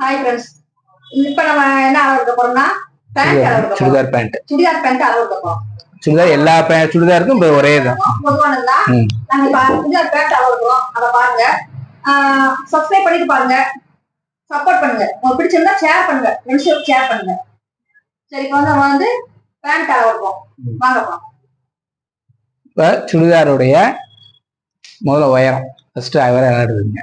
Hi friends இப்ப நம்ம என்ன அளவு எடுக்க போறோம்னா? பேண்ட் அளவு எடுக்க சுடிதார் பேண்ட் சுடிதார் பேண்ட் அளவு எடுக்க போறோம். சுடிதார் எல்லா சுடிதாருக்கும் ஒரே தான். நாங்க இப்ப சுடிதார் பேண்ட் அளவு எடுக்கிறோம். அதை பாருங்க. சப்ஸ்கிரைப் பண்ணிட்டு பாருங்க. சப்போர்ட் பண்ணுங்க. உங்களுக்கு பிடிச்சிருந்தா ஷேர் பண்ணுங்க. ஃப்ரெண்ட்ஷிப் ஷேர் பண்ணுங்க. சரி இப்போ வந்து நம்ம வந்து பேண்ட் அளவு எடுப்போம். வாங்க போலாம். இப்ப சுடிதாருடைய முதல்ல உயரம். ஃபர்ஸ்ட் அவரை எடுத்துங்க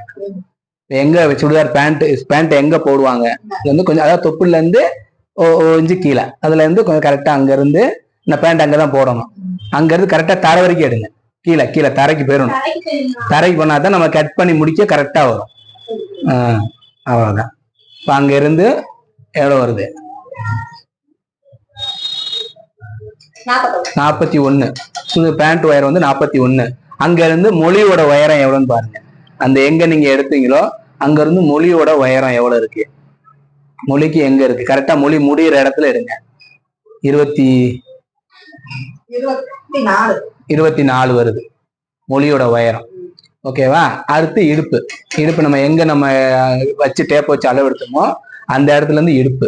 எங்க சுடிதார் பேண்ட் பேண்ட் எங்க போடுவாங்க? இது வந்து கொஞ்சம் அதாவது தொப்புல இருந்து ஓ- ஓ கீழே. அதுல இருந்து கொஞ்சம் கரெக்டா அங்க இருந்து இந்த பேண்ட் அங்கதான் போடணும். அங்க இருந்து கரெக்டா தரை வரைக்கும் எடுங்க. கீழே கீழே தரைக்கு போயிடணும். தரைக்கு போனாதான் நம்ம கட் பண்ணி முடிக்க கரெக்டா வரும். அவ்வளவுதான். இப்ப அங்க இருந்து எவ்வளவு வருது நாற்பத்தி ஒன்னு. பேண்ட் ஒயர் வந்து நாற்பத்தி ஒன்னு. அங்க இருந்து மொழியோட உயரம் எவ்வளவுன்னு பாருங்க. அந்த எங்க நீங்க எடுத்தீங்களோ அங்க இருந்து மொழியோட உயரம் எவ்வளவு இருக்கு? மொழிக்கு எங்க இருக்கு? கரெக்டா மொழி முடியிற இடத்துல எடுங்க. இருபத்தி இருபத்தி நாலு. வருது. மொழியோட உயரம். ஓகேவா அடுத்து இடுப்பு. இடுப்பு நம்ம எங்க நம்ம வச்சு டேப் வச்சு அளவு எடுத்தோமோ அந்த இடத்துல இருந்து இடுப்பு.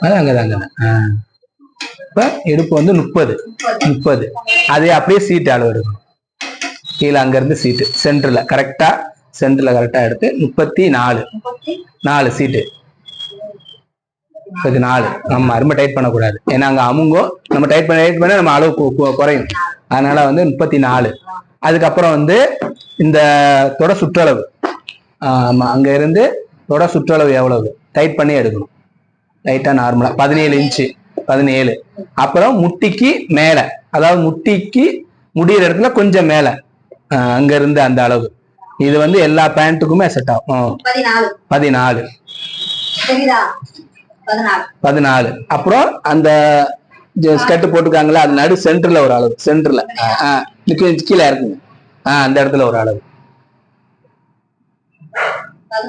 அது அங்கதான் அங்கதான். இப்ப இடுப்பு வந்து முப்பது. முப்பது. அதே அப்படியே சீட்டு அளவு எடுக்கணும். கீழே அங்க இருந்து சீட்டு சென்டர்ல கரெக்டா சென்டர்ல கரெக்டா எடுத்து முப்பத்தி நாலு நாலு சீட்டு முப்பத்தி நாலு நம்ம ரொம்ப டைட் பண்ணக்கூடாது. ஏன்னா அங்க அமுங்கோ நம்ம டைட் பண்ண டைட் பண்ண நம்ம அளவு குறையும். அதனால வந்து முப்பத்தி நாலு அதுக்கப்புறம் வந்து இந்த தொட சுற்றளவு. ஆமா அங்க இருந்து தொட சுற்றளவு எவ்வளவு? டைட் பண்ணி எடுக்கணும். லைட்டா நார்மலா பதினேழு இன்ச்சு பதினேழு. அப்புறம் முட்டிக்கு மேல. அதாவது முட்டிக்கு முடியிற இடத்துல கொஞ்சம் மேல. அங்க இருந்து அந்த அளவு. இது வந்து எல்லா பேண்ட்டுக்குமே செட் ஆகும். பதினாலு. பதினாலு. அப்புறம் அந்த ஸ்கர்ட் போட்டுருக்காங்களா அது நடு சென்டர்ல ஒரு அளவு. சென்டர்ல கீழே இருக்குங்க ஆஹ் அந்த இடத்துல ஒரு அளவு.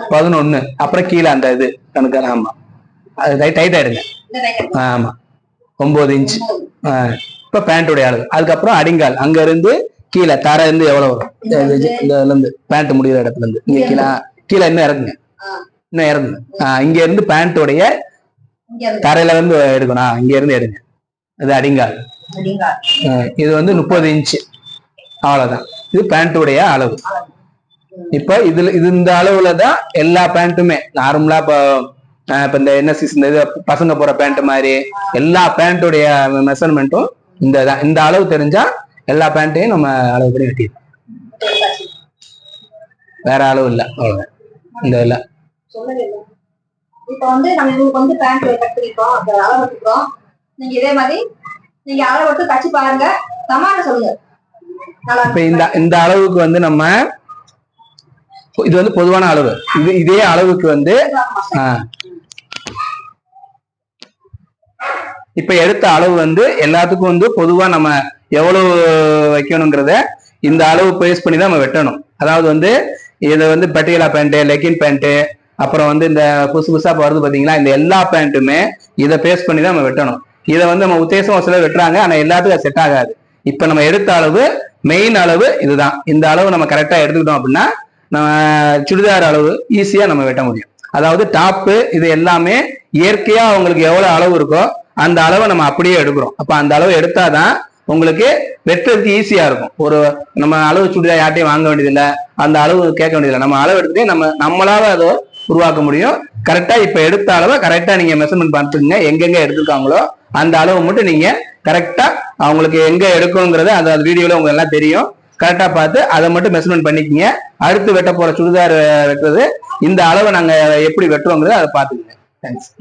பதினொன்னு. அப்புறம் கீழே அந்த இது. கணக்கு. ஆமா. அது டைட் ஆயிடுங்க. ஆமா. ஒன்பது இன்ச் இப்போ இப்ப பேண்ட்டுடைய அளவு. அதுக்கப்புறம் அடிங்கால். அங்க இருந்து கீழே தரை இருந்து எவ்வளவு வரும்? இந்த பேண்ட் முடிகிற இடத்துல இருந்து. இங்க கீழே கீழே இன்னும் இறங்குங்க. இன்னும் இறங்குங்க. ஆ, இங்க இருந்து பேண்ட்டுடைய தரையில இருந்து எடுக்கணும். ஆ, இங்க இருந்து எடுங்க. இது அடிங்கால். இது வந்து முப்பது இன்ச்சு அவ்வளவுதான். இது பேண்ட்டுடைய அளவு. இப்ப இதுல இது இந்த அளவுல தான் எல்லா பேண்ட்டுமே நார்மலா இப்போ இப்ப இந்த என்எஸ்சி இந்த இது பசங்க போற பேண்ட் மாதிரி எல்லா பேண்ட்டுடைய மெஷர்மெண்ட்டும் இந்த இந்த அளவு தெரிஞ்சா எல்லா பேண்ட்டையும் நம்ம அளவு பண்ணி வெட்டிடலாம். வேற அளவு இல்ல. அவ்வளவுதான். இந்த இல்ல. இப்ப வந்து நம்ம இவங்களுக்கு வந்து பேண்ட் கட்டிருக்கோம் அந்த அளவு எடுத்துக்கிறோம் நீங்க இதே மாதிரி நீங்க அளவு எடுத்து தச்சு பாருங்க. தமான சொல்லுங்க. இப்ப இந்த இந்த அளவுக்கு வந்து நம்ம இது வந்து பொதுவான அளவு. இது இதே அளவுக்கு வந்து இருக்கு. ஆ. இப்ப எடுத்த அளவு வந்து எல்லாத்துக்கும் வந்து பொதுவா நம்ம எவ்வளவு வைக்கணுங்கிறத இந்த அளவு பேஸ் பண்ணி தான் நம்ம வெட்டணும். அதாவது வந்து இதை வந்து பட்டியலா பேண்ட் லெக்கின் பேண்ட் அப்புறம் வந்து இந்த புதுசு புதுசா வருது பாத்தீங்களா? இந்த எல்லா பேண்ட்டுமே இதை பேஸ் பண்ணி தான் நம்ம வெட்டணும். இதை வந்து நம்ம உத்தேசம் ஒரு சிலர் வெட்டுறாங்க ஆனா எல்லாத்துக்கும் செட் ஆகாது. இப்ப நம்ம எடுத்த அளவு மெயின் அளவு இதுதான். இந்த அளவு நம்ம கரெக்டா எடுத்துக்கிட்டோம் அப்படின்னா நம்ம சுடிதார் அளவு ஈஸியா நம்ம வெட்ட முடியும். அதாவது டாப்பு இது எல்லாமே இயற்கையா அவங்களுக்கு எவ்வளவு அளவு இருக்கோ அந்த அளவை நம்ம அப்படியே எடுக்கிறோம். அப்ப அந்த அளவு எடுத்தாதான் உங்களுக்கு வெட்டுறதுக்கு ஈஸியா இருக்கும். ஒரு நம்ம அளவு சுடிதார் யார்ட்டையும் வாங்க வேண்டியதில்லை. அந்த அளவு கேட்க வேண்டியதில்லை. நம்ம அளவு எடுத்துட்டு நம்ம நம்மளால அதை உருவாக்க முடியும். கரெக்டா இப்ப எடுத்த அளவை கரெக்டா நீங்க மெஷர்மெண்ட் பார்த்துக்கங்க எங்கெங்க எடுத்திருக்காங்களோ அந்த அளவு மட்டும் நீங்க கரெக்டா அவங்களுக்கு எங்க எடுக்கணுங்கிறத அந்த வீடியோல உங்களுக்கு எல்லாம் தெரியும். கரெக்டா பார்த்து அதை மட்டும் மெஷர்மெண்ட் பண்ணிக்கங்க. அடுத்து வெட்ட போற சுடிதார் வெட்டுறது இந்த அளவை நாங்க எப்படி வெட்டுறோங்கிறத அதை பார்த்துக்கங்க. தேங்க்ஸ்